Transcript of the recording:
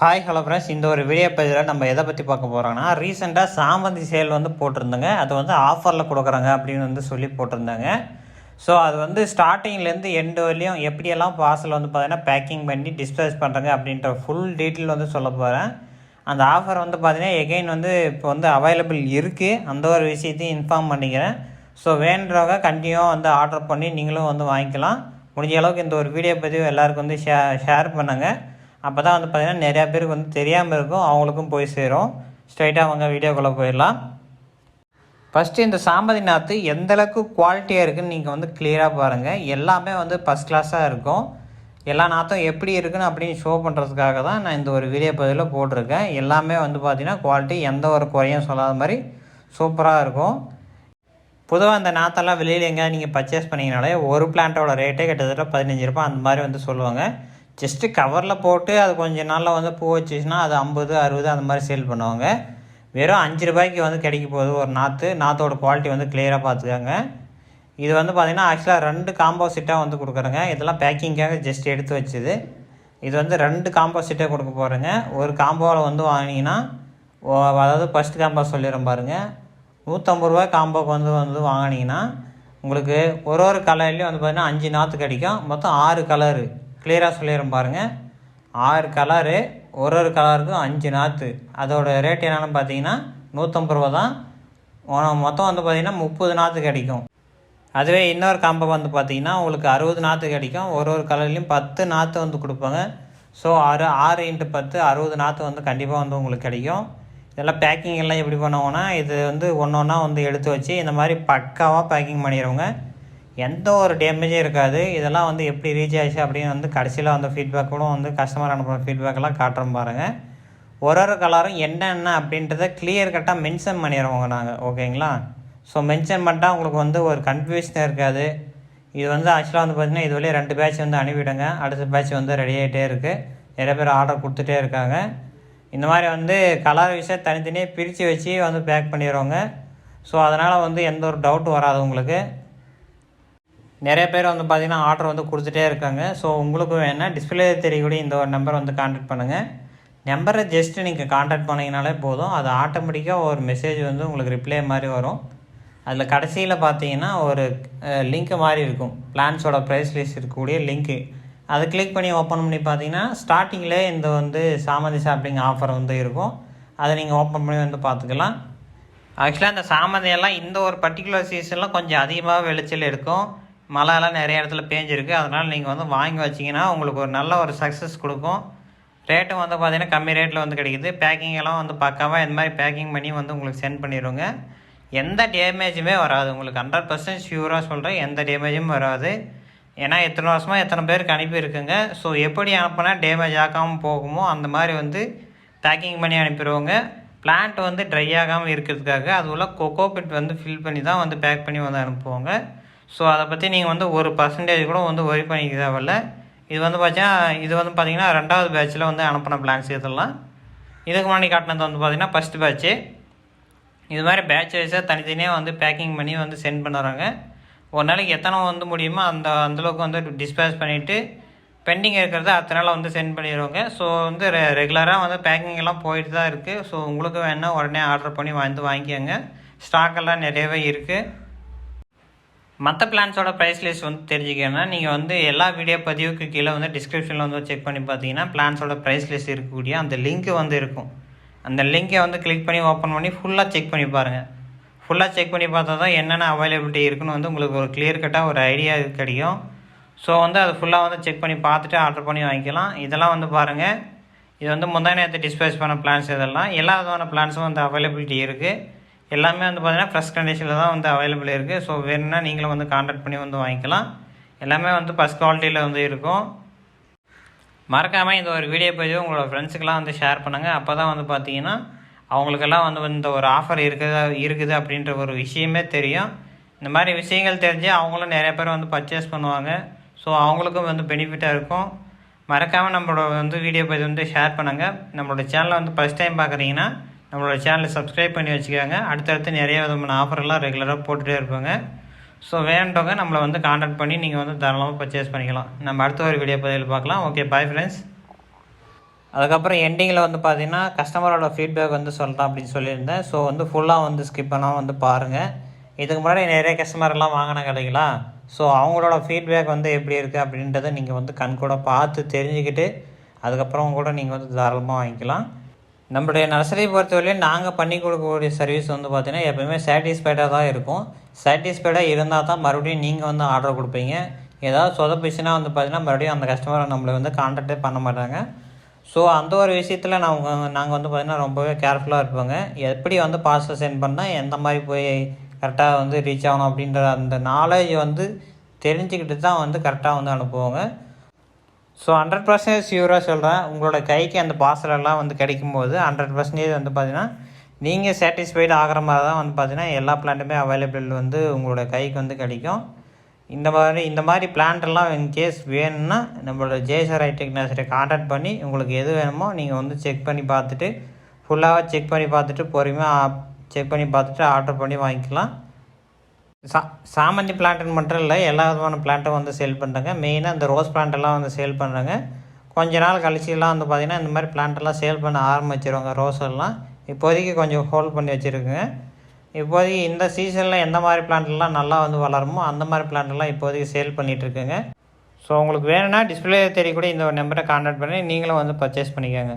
Hi hello friends இந்த ஒரு video பதிவில் நம்ம எதை பற்றி பார்க்க போகிறோம்னா ரீசெண்டாக சாமந்தி சேல் வந்து போட்டிருந்தேங்க. அது வந்து ஆஃபரில் கொடுக்குறாங்க அப்படின்னு வந்து சொல்லி போட்டிருந்தாங்க. ஸோ அது வந்து ஸ்டார்டிங்லேருந்து எண்டு வரையும் எப்படியெல்லாம் பார்சல் வந்து பார்த்தீங்கன்னா பேக்கிங் பண்ணி டிஸ்பேஸ் பண்ணுறாங்க அப்படின்ற ஃபுல் டீட்டெயில் வந்து சொல்ல போகிறேன் அந்த ஆஃபர் வந்து பார்த்தீங்கன்னா எகெயின் வந்து இப்போ வந்து அவைலபிள் இருக்குது அந்த ஒரு விஷயத்தையும் இன்ஃபார்ம் பண்ணிக்கிறேன். ஸோ வேண்டவங்க கண்டினியூவாக வந்து ஆர்டர் பண்ணி நீங்களும் வந்து வாங்கிக்கலாம். முடிஞ்ச அளவுக்கு இந்த ஒரு வீடியோ பதிவு எல்லாருக்கும் வந்து ஷே ஷேர் பண்ணுங்கள் அப்போ தான் வந்து பார்த்திங்கன்னா நிறையா பேருக்கு வந்து தெரியாமல் இருக்கும். அவங்களுக்கும் போய் சேரும். ஸ்ட்ரைட்டாக அவங்க வீடியோக்குள்ளே போயிடலாம். ஃபஸ்ட்டு இந்த சாம்பதி நாற்று எந்தளவுக்கு குவாலிட்டியாக இருக்குன்னு நீங்கள் வந்து கிளியராக பாருங்கள் எல்லாமே வந்து ஃபஸ்ட் கிளாஸாக இருக்கும். எல்லா நாற்றும் எப்படி இருக்குன்னு அப்படின்னு ஷோ பண்ணுறதுக்காக தான் நான் இந்த ஒரு வீடியோ பதிவில் போட்டிருக்கேன். எல்லாமே வந்து பார்த்திங்கன்னா குவாலிட்டி எந்த ஒரு குறையும் சொல்லாத மாதிரி சூப்பராக இருக்கும். பொதுவாக அந்த நாற்றெல்லாம் வெளியில் எங்கேயாவது நீங்கள் பர்ச்சேஸ் பண்ணிங்கனாலே ஒரு பிளான்ட்டோட ரேட்டே கிட்டத்தட்ட பதினஞ்சு ரூபாய் அந்த மாதிரி வந்து சொல்லுவாங்க. ஜஸ்ட்டு கவரில் போட்டு அது கொஞ்ச நாளில் வந்து பூ வச்சுச்சுன்னா அது ஐம்பது அறுபது அந்த மாதிரி சேல் பண்ணுவாங்க. வெறும் அஞ்சு ரூபாய்க்கு வந்து கிடைக்க போகுது ஒரு நாற்று நாற்றோட குவாலிட்டி வந்து கிளியராக பார்த்துக்கோங்க. இது வந்து பார்த்திங்கன்னா ஆக்சுவலாக ரெண்டு காம்போ செட்டாக வந்து கொடுக்குறேங்க. இதெல்லாம் பேக்கிங்காக ஜஸ்ட் எடுத்து வச்சுது. இது வந்து ரெண்டு காம்போ செட்டாக கொடுக்க போகிறேங்க ஒரு காம்போவில் வந்து வாங்கினீங்கன்னா அதாவது ஃபஸ்ட் காம்போ சொல்லிடுறேன் பாருங்கள் நூற்றம்பது ரூபாய் காம்போக்கு வந்து வந்து வாங்கினீங்கன்னா உங்களுக்கு ஒரு ஒரு கலர்லேயும் வந்து பார்த்திங்கன்னா அஞ்சு நாற்று கிடைக்கும். மொத்தம் ஆறு கலரு கிளியராக சொல்லிடுறேன் பாருங்கள் ஆறு கலரு ஒரு ஒரு கலருக்கும் அஞ்சு நாற்று அதோடய ரேட் என்னென்னு பார்த்தீங்கன்னா நூற்றம்பது ரூபா தான். மொத்தம் வந்து பார்த்திங்கன்னா முப்பது நாற்று கிடைக்கும். அதுவே இன்னொரு காம்போ வந்து பார்த்திங்கன்னா உங்களுக்கு அறுபது நாற்று கிடைக்கும். ஒரு ஒரு கலர்லேயும் பத்து நாற்று வந்து கொடுப்பாங்க. ஸோ ஆறு ஆறு இன்ட்டு பத்து அறுபது நாற்று வந்து கண்டிப்பாக வந்து உங்களுக்கு கிடைக்கும். இதெல்லாம் பேக்கிங் எல்லாம் எப்படி பண்ணுவோன்னா இது வந்து ஒன்று ஒன்றா வந்து எடுத்து வச்சு இந்த மாதிரி பக்காவாக பேக்கிங் பண்ணிடுவோங்க எந்த ஒரு டேமேஜும் இருக்காது. இதெல்லாம் வந்து எப்படி ரீச் ஆயிடுச்சு அப்படின்னு வந்து கடைசியில் வந்து ஃபீட்பேக் கூட வந்து கஸ்டமர் அனுப்புகிற ஃபீட்பேக்கெல்லாம் காட்டுறோம் பாருங்கள் ஒரு ஒரு கலரும் என்னென்ன அப்படின்றத கிளியர் கட்டாக மென்ஷன் பண்ணிடுவோங்க நாங்கள் ஓகேங்களா? ஸோ மென்ஷன் பண்ணிட்டா உங்களுக்கு வந்து ஒரு கன்ஃபியூஷன் இருக்காது. இது வந்து ஆக்சுவலாக வந்து பார்த்திங்கன்னா இது வழியே ரெண்டு பேட்ச் வந்து அனுப்பிவிடுங்க. அடுத்த பேட்ச் வந்து ரெடி ஆகிட்டே இருக்குது நிறைய பேர் ஆர்டர் கொடுத்துட்டே இருக்காங்க. இந்த மாதிரி வந்து கலர் விஷயம் தனித்தனியாக பிரித்து வச்சு வந்து பேக் பண்ணிடுவோங்க ஸோ அதனால் வந்து எந்த ஒரு டவுட்டும் வராது உங்களுக்கு. நிறைய பேர் வந்து பார்த்தீங்கன்னா ஆர்டர் வந்து கொடுத்துட்டே இருக்காங்க. ஸோ உங்களுக்கும் வேணால் டிஸ்பிளே தெரியக்கூடிய இந்த ஒரு நம்பர் வந்து காண்டாக்ட் பண்ணுங்கள் நம்பரை ஜஸ்ட்டு நீங்கள் காண்டாக்ட் பண்ணிங்கனாலே போதும். அது ஆட்டோமேட்டிக்காக ஒரு மெசேஜ் வந்து உங்களுக்கு ரிப்ளை மாதிரி வரும். அதில் கடைசியில் பார்த்தீங்கன்னா ஒரு லிங்க் மாதிரி இருக்கும். பிளான்ஸோட ப்ரைஸ் லிஸ்ட் இருக்கக்கூடிய லிங்க்கு அதை கிளிக் பண்ணி ஓப்பன் பண்ணி பார்த்தீங்கன்னா ஸ்டார்டிங்கில் இந்த வந்து சாமந்தி ஷாப்பிங் ஆஃபர் வந்து இருக்கும். அதை நீங்கள் ஓப்பன் பண்ணி வந்து பார்த்துக்கலாம் ஆக்சுவலாக அந்த சாமந்தியெல்லாம் இந்த ஒரு பர்டிகுலர் சீசனில் கொஞ்சம் அதிகமாக விளைச்சல் இருக்கும் மழைலாம் நிறைய இடத்துல பேஞ்சிருக்கு. அதனால் நீங்கள் வந்து வாங்கி வச்சிங்கன்னா உங்களுக்கு ஒரு நல்ல ஒரு சக்ஸஸ் கொடுக்கும். ரேட்டும் வந்து பார்த்திங்கன்னா கம்மி ரேட்டில் வந்து கிடைக்குது. பேக்கிங் எல்லாம் வந்து பக்காவாக இந்த மாதிரி பேக்கிங் பண்ணி வந்து உங்களுக்கு சென்ட் பண்ணிடுவோங்க எந்த டேமேஜுமே வராது. உங்களுக்கு ஹண்ட்ரட் பர்சன்ட் ஷியூராக சொல்கிறேன் எந்த டேமேஜும் வராது. ஏன்னா எத்தனை வருஷமாக எத்தனை பேருக்கு அனுப்பியிருக்குங்க. ஸோ எப்படி அனுப்புனா டேமேஜ் ஆகாமல் போகுமோ அந்த மாதிரி வந்து பேக்கிங் பண்ணி அனுப்பிடுவோங்க பிளான்ட் வந்து ட்ரை ஆகாமல் இருக்கிறதுக்காக அது உள்ள கொக்கோ பிட் வந்து ஃபில் பண்ணி தான் வந்து பேக் பண்ணி வந்து அனுப்புவாங்க. ஸோ அதை பற்றி நீங்கள் வந்து ஒரு பர்சன்டேஜ் கூட வந்து ஒரி பண்ணிக்க தேவையில்ல. இது வந்து பார்த்தீங்கன்னா இது வந்து பார்த்திங்கன்னா ரெண்டாவது பேட்சில் வந்து அனுப்பின பிளான்ஸ் இதெல்லாம். இதுக்கு முன்னாடி காட்டினது வந்து பார்த்தீங்கன்னா ஃபஸ்ட் பேட்ச்சு இது மாதிரி பேட்ச் வைஸாக தனித்தனியாக வந்து பேக்கிங் பண்ணி வந்து சென்ட் பண்ணுறாங்க. ஒரு நாளைக்கு எத்தனை வந்து முடியுமோ அந்த அந்தளவுக்கு வந்து டிஸ்பேச் பண்ணிவிட்டு பெண்டிங் இருக்கிறத அத்தனை நாள் வந்து சென்ட் பண்ணிடுவாங்க. ஸோ வந்து ரெ ரெகுலராக வந்து பேக்கிங் எல்லாம் போயிட்டு தான் இருக்குது ஸோ உங்களுக்கு வேணால் உடனே ஆர்டர் பண்ணி வந்து வாங்கிக்கோங்க. ஸ்டாக் எல்லாம் நிறையவே இருக்குது மற்ற பிளான்ஸோட ப்ரைஸ் லிஸ்ட் வந்து தெரிஞ்சுக்கணும்னா நீங்கள் வந்து எல்லா வீடியோ பதிவுக்கு கீழே வந்து டிஸ்கிரிப்ஷனில் வந்து செக் பண்ணி பார்த்தீங்கன்னா பிளான்ஸோட ப்ரைஸ் லிஸ்ட் இருக்கக்கூடிய அந்த லிங்க் வந்து இருக்கும். அந்த லிங்கை வந்து கிளிக் பண்ணி ஓப்பன் பண்ணி ஃபுல்லாக செக் பண்ணி பாருங்கள் ஃபுல்லாக செக் பண்ணி பார்த்தா தான் என்னென்ன அவைலபிலிட்டி இருக்குன்னு வந்து உங்களுக்கு ஒரு கிளியர் கட்டாக ஒரு ஐடியா கிடைக்கும். ஸோ வந்து அது ஃபுல்லாக வந்து செக் பண்ணி பார்த்துட்டு ஆர்டர் பண்ணி வாங்கிக்கலாம். இதெல்லாம் வந்து பாருங்கள் இது வந்து முந்தா நேரத்தை டிஸ்பேஸ் பண்ண பிளான்ஸ் இதெல்லாம். எல்லா விதமான பிளான்ஸும் வந்து அவைலபிலிட்டி இருக்குது எல்லாமே வந்து பார்த்தீங்கன்னா ஃப்ரெஷ் கண்டிஷனில் தான் வந்து அவைலபிள் இருக்குது ஸோ வேணும்னா நீங்களும் வந்து காண்டாக்ட் பண்ணி வந்து வாங்கிக்கலாம். எல்லாமே வந்து ஃபஸ்ட் குவாலிட்டியில் வந்து இருக்கும். மறக்காமல் இந்த ஒரு வீடியோ பதிவு உங்களோட ஃப்ரெண்ட்ஸுக்கெல்லாம் வந்து ஷேர் பண்ணுங்கள் அப்போ தான் வந்து பார்த்தீங்கன்னா அவங்களுக்கெல்லாம் வந்து இந்த ஒரு ஆஃபர் இருக்குதா இருக்குது அப்படின்ற ஒரு விஷயமே தெரியும். இந்த மாதிரி விஷயங்கள் தெரிஞ்சு அவங்களும் நிறைய பேர் வந்து பர்ச்சேஸ் பண்ணுவாங்க. ஸோ அவங்களுக்கும் வந்து பெனிஃபிட்டாக இருக்கும். மறக்காமல் நம்மளோட வந்து வீடியோ பதிவு வந்து ஷேர் பண்ணுங்கள் நம்மளோட சேனலை வந்து ஃபஸ்ட் டைம் பார்க்குறீங்கன்னா நம்மளோட சேனலை சப்ஸ்கிரைப் பண்ணி வச்சுக்கோங்க. அடுத்தடுத்து நிறைய விதமான ஆஃபர்லாம் ரெகுலராக போட்டுகிட்டே இருப்பாங்க. ஸோ வேண்டவங்க நம்மளை வந்து காண்டாக்ட் பண்ணி நீங்கள் வந்து தாராளமாக பர்ச்சேஸ் பண்ணிக்கலாம். நம்ம அடுத்த ஒரு வீடியோ பதிவில் பார்க்கலாம். ஓகே பாய் ஃப்ரெண்ட்ஸ் அதுக்கப்புறம் எண்டிங்கில் வந்து பார்த்தீங்கன்னா கஸ்டமரோட ஃபீட்பேக் வந்து சொல்கிறேன் அப்படின்னு சொல்லியிருந்தேன். ஸோ வந்து ஃபுல்லாக வந்து ஸ்கிப் பண்ணாமல் வந்து பாருங்கள் இதுக்கு முன்னாடி நிறைய கஸ்டமர்லாம் வாங்கின கடைகளா? ஸோ அவங்களோட ஃபீட்பேக் வந்து எப்படி இருக்குது அப்படின்றத நீங்கள் வந்து கண் கூட பார்த்து தெரிஞ்சுக்கிட்டு அதுக்கப்புறம் கூட நீங்கள் வந்து தாராளமாக வாங்கிக்கலாம். நம்மளுடைய நர்சரி பொறுத்தவரையும் நாங்கள் பண்ணி கொடுக்கக்கூடிய சர்வீஸ் வந்து பார்த்திங்கன்னா எப்போயுமே சாட்டிஸ்ஃபைடாக தான் இருக்கும். சாட்டிஸ்ஃபைடாக இருந்தால் தான் மறுபடியும் நீங்கள் வந்து ஆர்டர் கொடுப்பீங்க. ஏதாவது சொதப்பிச்சுன்னா வந்து பார்த்தீங்கன்னா மறுபடியும் அந்த கஸ்டமரை நம்மளை வந்து கான்டாக்டே பண்ண மாட்டாங்க. ஸோ அந்த ஒரு விஷயத்தில் நாங்கள் நாங்கள் வந்து பார்த்திங்கன்னா ரொம்பவே கேர்ஃபுல்லாக இருப்போங்க. எப்படி வந்து பார்சல் சென்ட் பண்ணால் எந்த மாதிரி போய் கரெக்டாக வந்து ரீச் ஆகணும் அப்படின்ற அந்த நாலேஜ் வந்து தெரிஞ்சுக்கிட்டு தான் வந்து கரெக்டாக வந்து அனுப்புவோங்க. ஸோ ஹண்ட்ரட் பர்சன்டேஜ் ஷியூராக சொல்கிறேன் உங்களோட கைக்கு அந்த பார்சலெல்லாம் வந்து கிடைக்கும்போது ஹண்ட்ரட் பர்சன்டேஜ் வந்து பார்த்தீங்கன்னா நீங்கள் சாட்டிஸ்ஃபைடு ஆகிற மாதிரி தான் வந்து பார்த்தீங்கன்னா எல்லா பிளான்ட்டுமே அவைலபிள் வந்து உங்களோட கைக்கு வந்து கிடைக்கும். இந்த மாதிரி இந்த மாதிரி பிளான்ட்டெல்லாம் இன்கேஸ் வேணும்னா நம்மளோட ஜேசர் ஐடெக் நர்சரி கான்டாக்ட் பண்ணி உங்களுக்கு எது வேணுமோ நீங்கள் வந்து செக் பண்ணி பார்த்துட்டு ஃபுல்லாக செக் பண்ணி பார்த்துட்டு பொறுமையாக செக் பண்ணி பார்த்துட்டு ஆர்டர் பண்ணி வாங்கிக்கலாம். சா சாமந்தி பிளான்ட்டுன்னு மட்டும் இல்லை எல்லா விதமான பிளான்ட்டும் வந்து சேல் பண்ணுறாங்க மெயினாக இந்த ரோஸ் பிளான்ட்டெல்லாம் வந்து சேல் பண்ணுறாங்க கொஞ்ச நாள் கழிச்சுலாம் வந்து பார்த்திங்கன்னா இந்த மாதிரி பிளான்ட்டெல்லாம் எல்லாம் சேல் பண்ண ஆரம்பிச்சிருவாங்க ரோஸ் எல்லாம். இப்போதைக்கு கொஞ்சம் ஹோல்ட் பண்ணி வச்சுருக்குங்க. இப்போதைக்கு இந்த சீசனில் எந்த மாதிரி பிளான்ட்லாம் நல்லா வந்து வளருமோ அந்த மாதிரி பிளான்ட்டெல்லாம் இப்போதைக்கு சேல் பண்ணிகிட்ருக்குங்க ஸோ உங்களுக்கு வேணும்னா டிஸ்பிளே தெரியக்கூடிய இந்த ஒரு நம்பரை கான்டாக்ட் பண்ணி நீங்களும் வந்து பர்ச்சேஸ் பண்ணிக்கோங்க.